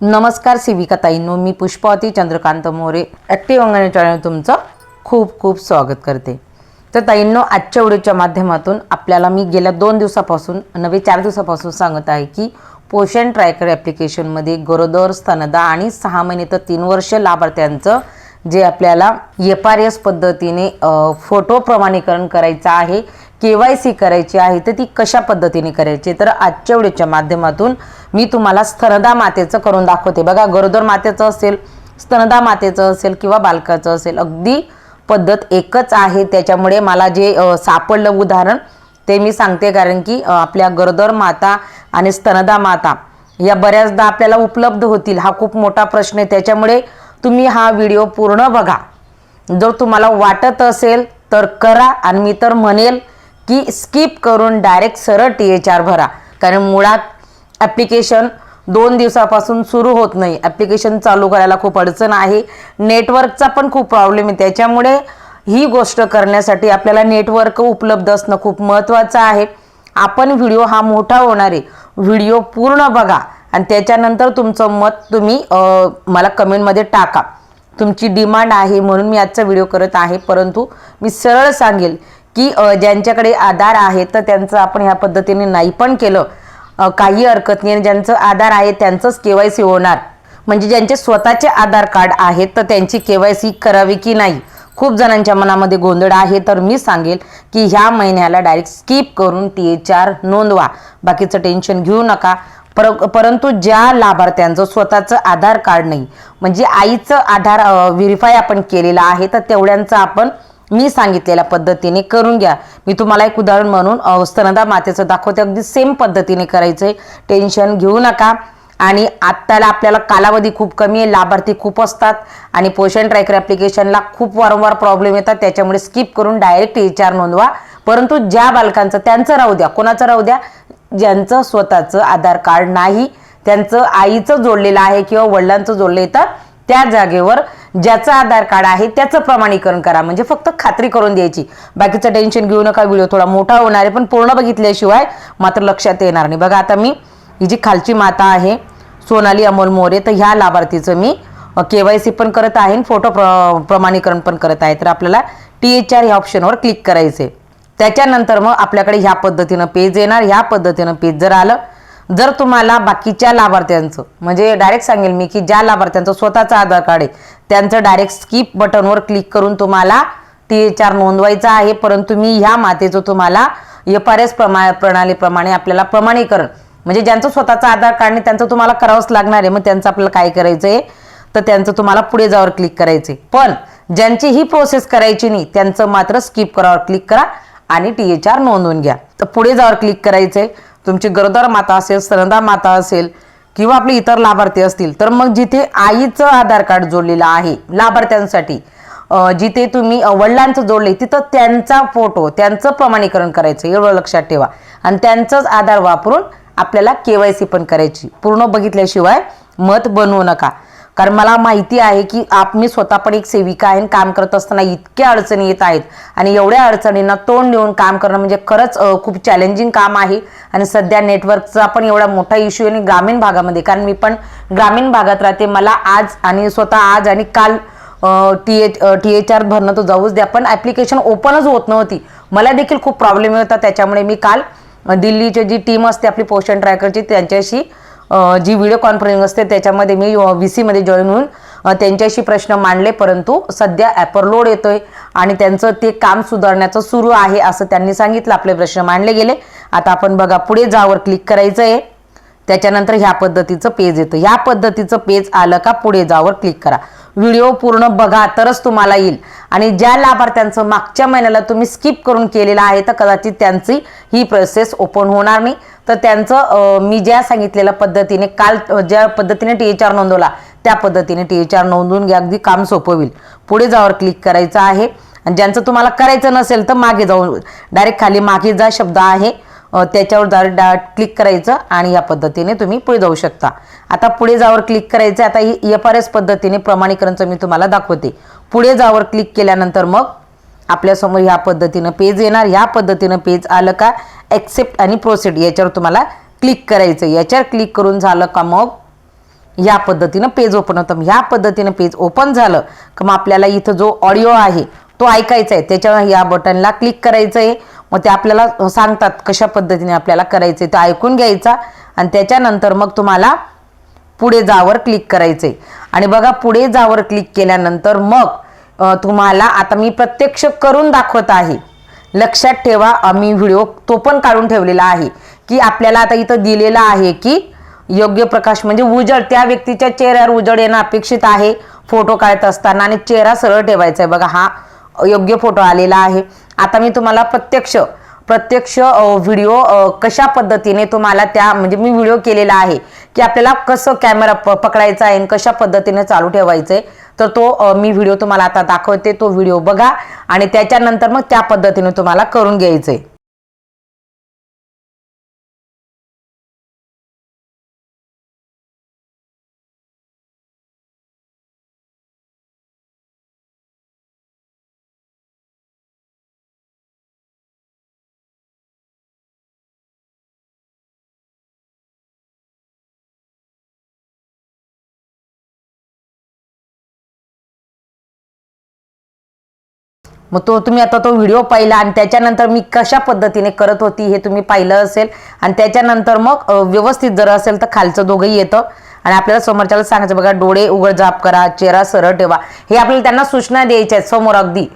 नमस्कार सिविका ताईंनो मी पुष्पावती चंद्रकांत मोरे. ॲक्टिव्ह अंगणी चॅनल तुमचं खूप खूप स्वागत करते. तर ताईंनो आजच्या व्हिडिओच्या माध्यमातून आपल्याला मी गेल्या दोन दिवसापासून नव्हे चार दिवसापासून सांगत आहे की पोषण ट्रॅकर ॲप्लिकेशनमध्ये गरोदर स्तनदा आणि सहा महिने तर तीन वर्ष लाभार्थ्यांचं जे आपल्याला एफ आर एस पद्धतीने फोटो प्रमाणीकरण करायचं आहे के वाय सी करायची आहे तर ती कशा पद्धतीने करायची? तर आजच्या व्हिडिओच्या माध्यमातून मी तुम्हाला स्तनदा मातेचं करून दाखवते. बघा गरोदर मातेचं असेल स्तनदा मातेचं असेल किंवा बालकाचं असेल अगदी पद्धत एकच आहे. त्याच्यामुळे मला जे सापडलं उदाहरण ते मी सांगते. कारण की आपल्या गरोदर माता आणि स्तनदा माता या बऱ्याचदा आपल्याला उपलब्ध होतील. हा खूप मोठा प्रश्न आहे. त्याच्यामुळे तुम्ही हा व्हिडिओ पूर्ण बघा. जर तुम्हाला वाटत असेल तर करा. आणि मी तर म्हणेल की स्किप करून डायरेक्ट सरळ टी एच आर भरा. कारण मुळात ॲप्लिकेशन दोन दिवसापासून सुरू होत नाही. ॲप्लिकेशन चालू करायला खूप अडचण आहे. नेटवर्कचा पण खूप प्रॉब्लेम आहे. त्याच्यामुळे ही गोष्ट करण्यासाठी आपल्याला नेटवर्क उपलब्ध असणं खूप महत्त्वाचं आहे. आपण व्हिडिओ हा मोठा होणार आहे. व्हिडिओ पूर्ण बघा. आणि त्याच्यानंतर तुमचं मत तुम्ही मला कमेंटमध्ये टाका. तुमची डिमांड आहे म्हणून मी आजचा व्हिडिओ करत आहे. परंतु मी सरळ सांगेल की ज्यांच्याकडे आधार आहे तर त्यांचं आपण ह्या पद्धतीने नाही पण केलं. काही हरकत नाही. आणि ज्यांचं आधार आहे त्यांचंच के वाय सी होणार. म्हणजे ज्यांचे स्वतःचे आधार कार्ड आहेत तर त्यांची के वाय सी करावी की नाही? खूप जणांच्या मनामध्ये गोंधळ आहे. तर मी सांगेल की ह्या महिन्याला डायरेक्ट स्किप करून टी एच आर नोंदवा. बाकीचं टेन्शन घेऊ नका. पर परंतु ज्या लाभार्थ्यांचं स्वतःचं आधार कार्ड नाही म्हणजे आईचं आधार व्हेरीफाय आपण केलेलं आहे तर तेवढ्यांचं आपण मी सांगितलेल्या पद्धतीने करून घ्या. मी तुम्हाला एक उदाहरण म्हणून स्तनदा मातेचं दाखवते. अगदी सेम पद्धतीने करायचं आहे टेन्शन घेऊ नका. आणि आत्ताला आपल्याला कालावधी खूप कमी आहे लाभार्थी खूप असतात. आणि पोषण ट्रॅकर ॲप्लिकेशनला खूप वारंवार प्रॉब्लेम येतात. त्याच्यामुळे स्किप करून डायरेक्ट एच आर नोंदवा. परंतु ज्या बालकांचं त्यांचं राहू द्या. कोणाचं राहू द्या? ज्यांचं स्वतःचं आधार कार्ड नाही त्यांचं आईचं जोडलेलं आहे किंवा वडिलांचं जोडलं आहे तर त्या जागेवर ज्याचं आधार कार्ड आहे त्याचं प्रमाणीकरण करा. म्हणजे फक्त खात्री करून द्यायची. बाकीचं टेन्शन घेऊ नका व्हिडिओ थोडा मोठा होणार आहे पण पूर्ण बघितल्याशिवाय मात्र लक्षात येणार नाही. बघा आता मी ही जी खालची माता आहे सोनाली अमोल मोरे तर ह्या लाभार्थीचं मी के वाय सी पण करत आहे फोटो प्र प्रमाणीकरण पण करत आहे. तर आपल्याला टी एच आर ह्या ऑप्शनवर क्लिक करायचे त्याच्यानंतर मग आपल्याकडे ह्या पद्धतीनं पेज येणार. ह्या पद्धतीनं पेज जर आलं जर तुम्हाला बाकीच्या लाभार्थ्यांचं म्हणजे डायरेक्ट सांगेल मी की ज्या लाभार्थ्यांचं स्वतःचं आधार कार्ड आहे त्यांचं डायरेक्ट स्किप बटनवर क्लिक करून तुम्हाला टी एच आर नोंदवायचं आहे. परंतु मी ह्या मातेचं तुम्हाला एफ आर एस प्रमा प्रणालीप्रमाणे आपल्याला प्रमाणीकरण म्हणजे ज्यांचं स्वतःचं आधार कार्ड नाही त्यांचं तुम्हाला करावंच लागणार आहे. मग त्यांचं आपल्याला काय करायचं आहे तर त्यांचं तुम्हाला पुढे जावर क्लिक करायचे पण ज्यांची ही प्रोसेस करायची नाही त्यांचं मात्र स्किप करावर क्लिक करा आणि टी एच आर नोंदवून घ्या. तर पुढे जावर क्लिक करायचे तुमची गरोदर माता असेल स्तनदा माता असेल किंवा आपले इतर लाभार्थी असतील तर मग जिथे आईचं आधार कार्ड जोडलेलं आहे लाभार्थ्यांसाठी जिथे तुम्ही वडिलांचं जोडले तिथं त्यांचा फोटो त्यांचं प्रमाणीकरण करायचं एवढं लक्षात ठेवा. आणि त्यांचंच आधार वापरून आपल्याला के वाय सी पण करायची. पूर्ण बघितल्याशिवाय मत बनवू नका. कारण मला माहिती आहे की आप मी स्वतः पण एक सेविका आहे आणि काम करत असताना इतक्या अडचणी येत आहेत. आणि एवढ्या अडचणींना तोंड देऊन काम करणं म्हणजे खरंच खूप चॅलेंजिंग काम आहे. आणि सध्या नेटवर्कचा पण एवढा मोठा इश्यू आहे आणि ग्रामीण भागामध्ये. कारण मी पण ग्रामीण भागात राहते. मला आज आणि स्वतः आज आणि काल T H T H R भरणं तर जाऊच द्या. पण ॲप्लिकेशन ओपनच होत नव्हती. मला देखील खूप प्रॉब्लेम होता. त्याच्यामुळे मी काल दिल्लीची जी टीम असते आपली पोषण ट्रॅकरची त्यांच्याशी जी व्हिडिओ कॉन्फरन्सिंग असते त्याच्यामध्ये मी व्ही सीमध्ये जॉईन होऊन त्यांच्याशी प्रश्न मांडले परंतु सध्या ॲपर लोड येतो आहे आणि त्यांचं ते काम सुधारण्याचं सुरू आहे असं त्यांनी सांगितलं. आपले प्रश्न मांडले गेले. आता आपण बघा पुढे जावर क्लिक करायचं आहे त्याच्यानंतर ह्या पद्धतीचं पेज येतं. ह्या पद्धतीचं पेज आलं का पुढे जावर क्लिक करा. व्हिडिओ पूर्ण बघा तरच तुम्हाला येईल. आणि ज्या लाभार्थ्यांचं मागच्या महिन्याला तुम्ही स्किप करून केलेलं आहे तर कदाचित त्यांची ही प्रोसेस ओपन होणार नाही. तर त्यांचं मी ज्या सांगितलेल्या पद्धतीने काल ज्या पद्धतीने टी एच आर नोंदवला त्या पद्धतीने टी एच आर नोंदवून घ्या अगदी काम सोपं होईल. पुढे जावर क्लिक करायचं आहे. आणि ज्यांचं तुम्हाला करायचं नसेल तर मागे जाऊन डायरेक्ट खाली मागे जा शब्द आहे. त्याच्यावर डायरेक्ट डा क्लिक करायचं आणि या पद्धतीने तुम्ही पुढे जाऊ शकता. आता पुढे जावर क्लिक करायचं आता ही एफ आर एस पद्धतीने प्रमाणीकरणचं मी तुम्हाला दाखवते. पुढे जावर क्लिक केल्यानंतर मग आपल्यासमोर ह्या पद्धतीनं पेज येणार. ह्या पद्धतीनं पेज आलं का ॲक्सेप्ट आणि प्रोसिड याच्यावर तुम्हाला क्लिक करायचं. याच्यावर क्लिक करून झालं का मग या पद्धतीनं पेज ओपन होतं. ह्या पद्धतीनं पेज ओपन झालं का मग आपल्याला इथं जो ऑडिओ आहे तो ऐकायचा आहे. त्याच्यावर या बटनला क्लिक करायचं आहे. मग ते आपल्याला सांगतात कशा पद्धतीने आपल्याला करायचं आहे तो ऐकून घ्यायचा आणि त्याच्यानंतर मग तुम्हाला पुढे जावर क्लिक करायचंय आणि बघा पुढे जावर क्लिक केल्यानंतर मग तुम्हाला आता मी प्रत्यक्ष करून दाखवत आहे. लक्षात ठेवा मी व्हिडिओ तो पण काढून ठेवलेला आहे की आपल्याला आता इथं दिलेला आहे की योग्य प्रकाश म्हणजे उजळ त्या व्यक्तीच्या चेहऱ्यावर उजळ येणं अपेक्षित आहे. फोटो काढत असताना आणि चेहरा सरळ ठेवायचा आहे. बघा हा योग्य फोटो आलेला आहे. आता मी तुम्हाला प्रत्यक्ष प्रत्यक्ष व्हिडिओ कशा पद्धतीने तुम्हाला त्या म्हणजे मी व्हिडिओ केलेला आहे की आपल्याला कसं कॅमेरा प पकडायचा आहे आणि कशा पद्धतीने चालू ठेवायचं आहे तर तो मी व्हिडिओ तुम्हाला आता दाखवते तो व्हिडिओ बघा आणि त्याच्यानंतर मग त्या पद्धतीने तुम्हाला करून घ्यायचं आहे मग तो तुम्ही आता तो व्हिडिओ पाहिला आणि त्याच्यानंतर मी कशा पद्धतीने करत होती हे तुम्ही पाहिलं असेल. आणि त्याच्यानंतर मग व्यवस्थित जर असेल तर खालचं दोघंही येतं. आणि आपल्याला समोरच्याला सांगायचं बघा डोळे उघड जाप करा चेहरा सरळ ठेवा. हे आपल्याला त्यांना सूचना द्यायच्या आहेत समोर अगदी.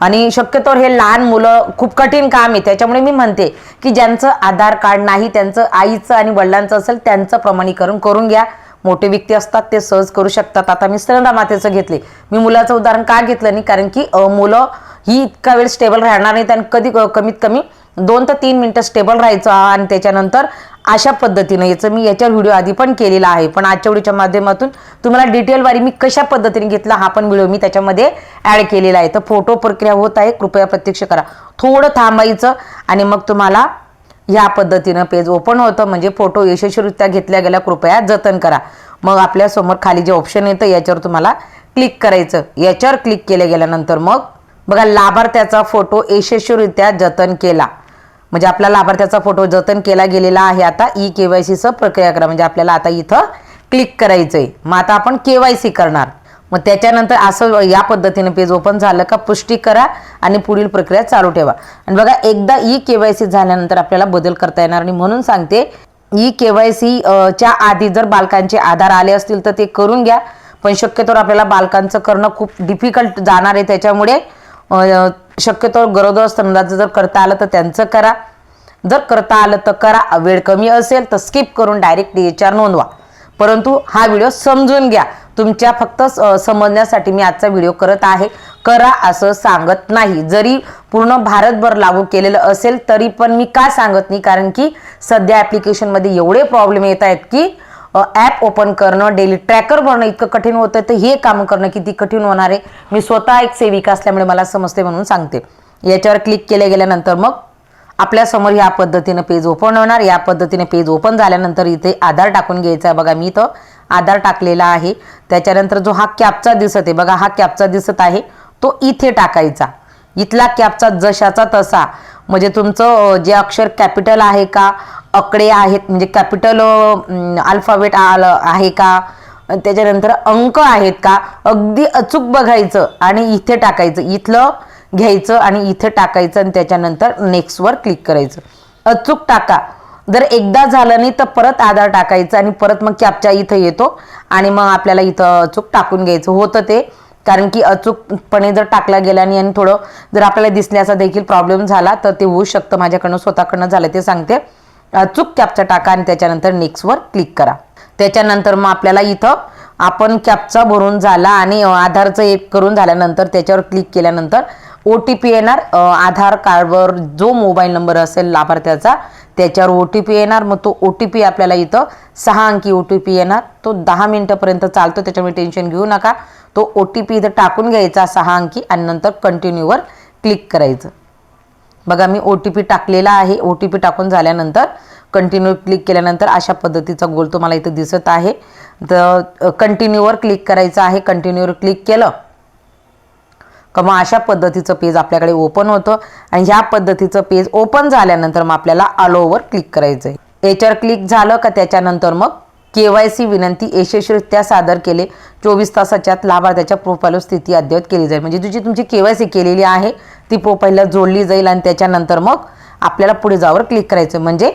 आणि शक्यतोवर हे लहान मुलं खूप कठीण काम आहे. त्याच्यामुळे मी म्हणते की ज्यांचं आधार कार्ड नाही त्यांचं आईचं आणि वडिलांचं असेल त्यांचं प्रमाणीकरण करून घ्या. मोठे व्यक्ती असतात ते सहज करू शकतात. आता मी स्तनदा मातेचं घेतले. मी मुलाचं उदाहरण का घेतलं नाही? कारण की मुलं ही इतका वेळ स्टेबल राहणार नाहीत आणि कधी क- कमीत कमी दोन ते तीन मिनटं स्टेबल राहायचं आणि त्याच्यानंतर अशा पद्धतीनं याचं मी याच्यावर व्हिडिओ आधी पण केलेला आहे. पण आजच्या व्हिडिओच्या माध्यमातून तुम्हाला डिटेलवारी मी कशा पद्धतीने घेतला हा पण व्हिडिओ मी त्याच्यामध्ये ॲड केलेला आहे. तर फोटो प्रक्रिया होत आहे कृपया प्रत्यक्ष करा. थोडं थांबायचं आणि मग तुम्हाला ह्या पद्धतीनं पेज ओपन होतं म्हणजे फोटो यशस्वीरित्या घेतल्या गेल्या कृपया जतन करा. मग आपल्यासमोर खाली जे ऑप्शन येतं याच्यावर तुम्हाला क्लिक करायचं. याच्यावर क्लिक केल्या गेल्यानंतर मग बघा लाभार्थ्याचा फोटो यशस्वीरित्या जतन केला. म्हणजे आपला लाभार्थ्याचा फोटो जतन केला गेलेला आहे आता. ई के वाय सीचं प्रक्रिया करा. म्हणजे आपल्याला आता इथं क्लिक करायचं आहे मग आता आपण के वाय सी करणार. मग त्याच्यानंतर असं या पद्धतीने पेज ओपन झालं का पुष्टी करा आणि पुढील प्रक्रिया चालू ठेवा. आणि बघा एकदा ई के वाय सी झाल्यानंतर आपल्याला बदल करता येणार. आणि म्हणून सांगते ई के वाय सी च्या आधी जर बालकांचे आधार आले असतील तर ते करून घ्या. पण शक्यतो आपल्याला बालकांचं करणं खूप डिफिकल्ट जाणार आहे त्याच्यामुळे. शक्यतो गरोदर स्तनदाचं जर करता आलं तर त्यांचं करा. जर करता आलं तर करा. वेळ कमी असेल तर स्किप करून डायरेक्ट डी एच आर नोंदवा. परंतु हा व्हिडिओ समजून घ्या. तुमच्या फक्त समजण्यासाठी मी आजचा व्हिडिओ करत आहे. करा असं सांगत नाही. जरी पूर्ण भारतभर लागू केलेलं असेल तरी पण मी का सांगत नाही? कारण की सध्या ॲप्लिकेशनमध्ये एवढे प्रॉब्लेम येत आहेत की ॲप ओपन करणं डेली ट्रॅकर भरणं इतकं कठीण होतं तर हे काम करणं किती कठीण होणार आहे? मी स्वतः एक सेविका असल्यामुळे मला समजते म्हणून सांगते. याच्यावर क्लिक केल्या गेल्यानंतर मग आपल्यासमोर ह्या पद्धतीनं पेज ओपन होणार. या पद्धतीने पेज ओपन झाल्यानंतर इथे आधार टाकून घ्यायचा आहे. बघा मी इथं आधार टाकलेला आहे. त्याच्यानंतर जो हा कॅपचा दिसत आहे बघा हा कॅपचा दिसत आहे. तो इथे टाकायचा. इथला कॅपचा जशाचा तसा. म्हणजे तुमचं जे अक्षर कॅपिटल आहे का आकडे आहेत म्हणजे कॅपिटल अल्फाबेट आहे का त्याच्यानंतर अंक आहेत का अगदी अचूक बघायचं आणि इथे टाकायचं इथलं घ्यायचं आणि इथे टाकायचं आणि त्याच्यानंतर नेक्स्टवर क्लिक करायचं. अचूक टाका. जर एकदा झालं नाही तर परत आधार टाकायचं आणि परत मग कॅपच्या इथं येतो आणि मग आपल्याला इथं अचूक टाकून घ्यायचं. होतं ते. कारण की अचूकपणे जर टाकला गेला आणि आणि थोडं जर आपल्याला दिसण्याचा देखील प्रॉब्लेम झाला तर ते होऊ शकतं. माझ्याकडनं स्वतःकडनं झालं ते सांगते. अचूक कॅपचा टाका आणि त्याच्यानंतर नेक्स्टवर क्लिक करा. त्याच्यानंतर मग आपल्याला इथं आपण कॅपचा भरून झाला आणि आधारचं एक करून झाल्यानंतर त्याच्यावर क्लिक केल्यानंतर ओ टी पी येणार. आधार कार्डवर जो मोबाईल नंबर असेल लाभार्थ्याचा त्याच्यावर ओ टी पी येणार. मग तो ओ टी पी आपल्याला इथं सहा अंकी ओ टी पी येणार. तो दहा मिनटंपर्यंत चालतो त्याच्यामुळे टेन्शन घेऊ नका. तो ओ टी पी इथं टाकून घ्यायचा सहा अंकी आणि नंतर कंटिन्यूवर क्लिक करायचं. बघा मी ओ टी पी टाकलेला आहे. ओ टी पी टाकून झाल्यानंतर कंटिन्यू क्लिक केल्यानंतर अशा पद्धतीचा गोल तुम्हाला इथं दिसत आहे. तर कंटिन्यूवर क्लिक करायचं आहे. कंटिन्यूवर क्लिक केलं का मग अशा पद्धतीचं पेज आपल्याकडे ओपन होतं आणि ह्या पद्धतीचं पेज ओपन झाल्यानंतर मग आपल्याला आलोवर क्लिक करायचं आहे याच्यावर क्लिक झालं का त्याच्यानंतर मग के वाय सी विनंती यशस्वीरित्या सादर केले. चोवीस तासाच्या लाभार्थ्याच्या प्रोफाईलवर स्थिती अद्ययावत केली जाईल. म्हणजे तुझी तुमची के वाय सी केलेली आहे ती प्रोफाईलला जोडली जाईल आणि त्याच्यानंतर मग आपल्याला पुढे जावर क्लिक करायचं म्हणजे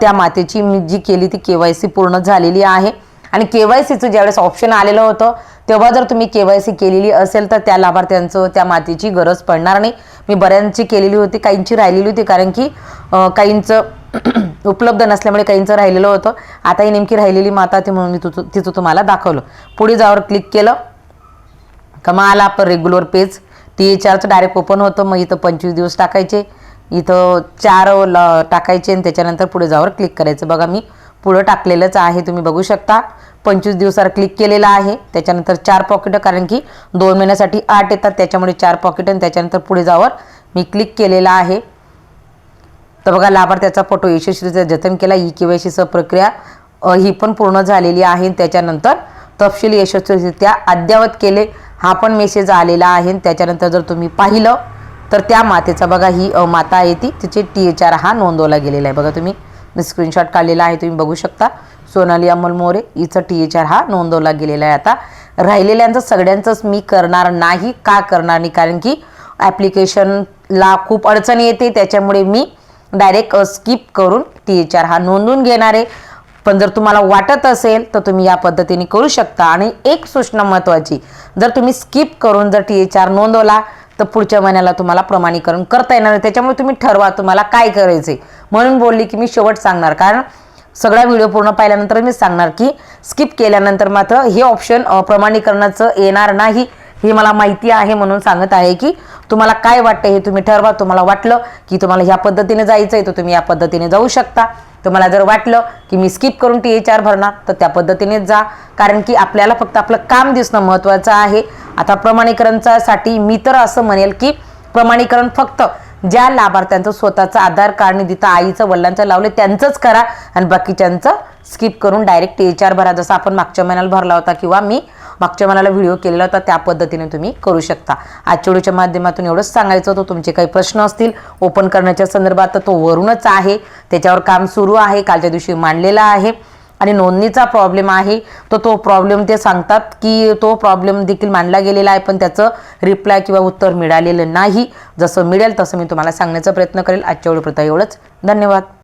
त्या मातेची मी जी केली ती के वाय सी पूर्ण झालेली आहे. आणि के वाय सीचं ज्यावेळेस ऑप्शन आलेलं होतं तेव्हा जर तुम्ही के वाय सी केलेली असेल तर त्या लाभार्थ्यांचं त्या मातीची गरज पडणार नाही. मी बऱ्यांची केलेली होती काहींची राहिलेली होती कारण की काहींचं उपलब्ध नसल्यामुळे काहींचं राहिलेलं होतं. आता ही नेमकी राहिलेली माता ती म्हणून मी तुझं तिचं तुम्हाला दाखवलं. पुढे जावर क्लिक केलं. का मग आला आपण रेग्युलर पेज टी एच आरचं डायरेक्ट ओपन होतं. मग इथं पंचवीस दिवस टाकायचे. इथं चार ल टाकायचे आणि त्याच्यानंतर पुढे जावर क्लिक करायचं. बघा मी पुढं टाकलेलंच आहे. तुम्ही बघू शकता पंचवीस दिवसावर क्लिक केलेलं आहे. त्याच्यानंतर चार पॉकेटं कारण की दोन महिन्यासाठी आठ येतात त्याच्यामुळे चार पॉकेट आणि त्याच्यानंतर पुढे जावर मी क्लिक केलेला आहे. तर बघा लाभार्थ्याचा फोटो यशस्वीरित्या जतन केला. ई के वाय सीचं प्रक्रिया ही पण पूर्ण झालेली आहे. त्याच्यानंतर तपशील यशस्वीरित्या अद्ययावत केले. हा पण मेसेज आलेला आहे. त्याच्यानंतर जर तुम्ही पाहिलं तर त्या मातेचा बघा ही माता आहे ती. तिचे टी एच आर हा नोंदवला गेलेला आहे. बघा तुम्ही मी स्क्रीनशॉट काढलेला आहे तुम्ही बघू शकता. सोनाली अमोल मोरे हिचं टी एच आर हा नोंदवला गेलेला आहे आता. राहिलेल्यांचं सगळ्यांचंच मी करणार नाही का करणार नाही? कारण की ॲप्लिकेशनला खूप अडचण येते त्याच्यामुळे मी डायरेक्ट स्किप करून टी एच आर हा नोंदवून घेणार आहे. पण जर तुम्हाला वाटत असेल तर तुम्ही या पद्धतीने करू शकता. आणि एक सूचना महत्त्वाची जर तुम्ही स्किप करून जर टी एच आर नोंदवला तर पुढच्या महिन्याला तुम्हाला प्रमाणीकरण करता येणार त्याच्यामुळे तुम्ही ठरवा तुम्हाला काय करायचे म्हणून बोलली की मी शेवट सांगणार. कारण सगळा व्हिडिओ पूर्ण पाहिल्यानंतर मी सांगणार की स्किप केल्यानंतर मात्र हे ऑप्शन प्रमाणीकरणाचं येणार नाही. हे मला माहिती आहे म्हणून सांगत आहे की तुम्हाला काय वाटतं हे तुम्ही ठरवा. तुम्हाला वाटलं की तुम्हाला ह्या पद्धतीने जायचं आहे तर तुम्ही या पद्धतीने जाऊ शकता. तुम्हाला जर वाटलं की मी स्किप करून टी एच आर भरणार तर त्या पद्धतीनेच जा. कारण की आपल्याला फक्त आपलं काम दिसणं महत्त्वाचं आहे. आता प्रमाणीकरणच्यासाठी मी तर असं म्हणेल की प्रमाणीकरण फक्त ज्या लाभार्थ्यांचं स्वतःचं आधार कार्ड नाही आईचं वडिलांचं लावले त्यांचंच करा. आणि बाकीच्यांचं स्किप करून डायरेक्ट टी एच आर भरा. जसं आपण मागच्या महिन्याला भरला होता किंवा मी मागच्या मनाला व्हिडिओ केलेला होता त्या पद्धतीने तुम्ही करू शकता. आजच्या व्हिडिओच्या माध्यमातून एवढंच सांगायचं होतं तुमचे काही प्रश्न असतील ओपन करण्याच्या संदर्भात तर तो वरूनच आहे. त्याच्यावर काम सुरू आहे कालच्या दिवशी मांडलेला आहे. आणि नोंदणीचा प्रॉब्लेम आहे. तर तो प्रॉब्लेम ते सांगतात की तो प्रॉब्लेम देखील मांडला गेलेला आहे पण त्याचं रिप्लाय किंवा उत्तर मिळालेलं नाही. जसं मिळेल तसं मी तुम्हाला सांगण्याचा प्रयत्न करेल. आजच्या व्हिडिओ एवढंच. धन्यवाद.